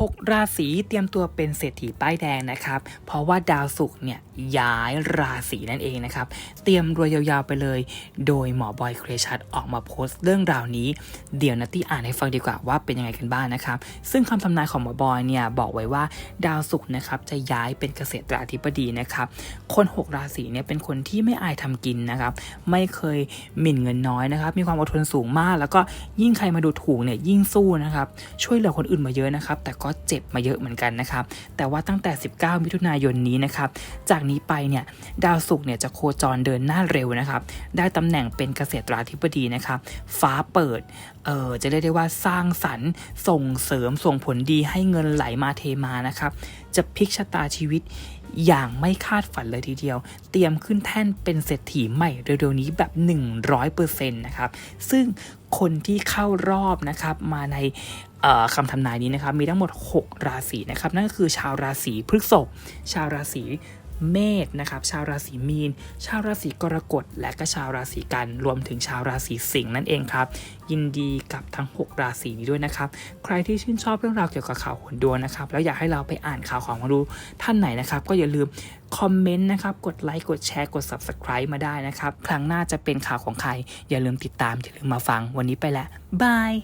6 ราศีเตรียมตัวเป็นเศรษฐีป้ายแดงนะครับ เพราะว่าดาวศุกร์เนี่ยย้ายราศีนั่นเองนะครับ เตรียมรวยยาวๆไปเลย โดยหมอบอยเครชัดออกมาโพสต์เรื่องราวนี้ เดี๋ยวนัตตี้อ่านให้ฟังดีกว่าว่าเป็นยังไงกันบ้างนะครับ ซึ่งคำทำนายของหมอบอยเนี่ยบอกไว้ว่าดาวศุกร์นะครับจะย้ายเป็นเกษตราธิบดีนะครับ คน 6 ราศีเนี่ยเป็นคนที่ไม่อายทำกินนะครับ ไม่เคยหมิ่นเงินน้อยนะครับ มีความอดทนสูงมาก แล้วก็ยิ่งใครมาดูถูกเนี่ยยิ่งสู้นะครับ ช่วยเหลือคนอื่นมาเยอะนะครับ แต่ก็เจ็บมาเยอะเหมือนกันนะครับ แต่ว่าตั้งแต่ 19 มิถุนายนนี้นะครับ จากนี้ไปเนี่ยดาวศุกร์เนี่ยจะโคจรเดินหน้าเร็วนะครับ ได้ตำแหน่งเป็นเกษตราธิบดีนะครับ ฟ้าเปิด เออจะเรียกได้ว่าสร้างสรรค์ส่งเสริมส่งผลดีให้เงินไหลมาเทมานะครับ จะพลิกชะตาชีวิตอย่างไม่คาดฝันเลยทีเดียว เตรียมขึ้นแท่นเป็นเศรษฐีใหม่เร็วๆนี้แบบ 100%นะครับ ซึ่ง คนที่เข้ารอบนะครับมาในคำทำนายนี้นะครับมีทั้งหมด 6 ราศีนะครับนั่นก็คือชาวราศีพฤษภชาวราศี เมษนะครับชาวราศีมีน ชาวราศีกรกฎและก็ชาวราศีกัน รวมถึงชาวราศีสิงห์นั่นเองครับ ยินดีกับทั้ง 6 ราศีนี้ด้วยนะครับ ใครที่ชื่นชอบเรื่องราวเกี่ยวกับข่าวหนดวงนะครับแล้วอยากให้เราไปอ่านข่าวของมาดูท่านไหนนะครับ ก็อย่าลืมคอมเมนต์นะครับ กดไลค์ กดแชร์ กด Subscribe มาได้นะครับ ครั้งหน้าจะเป็นข่าวของใคร อย่าลืมติดตาม อย่าลืมมาฟัง วันนี้ไปแล้วบาย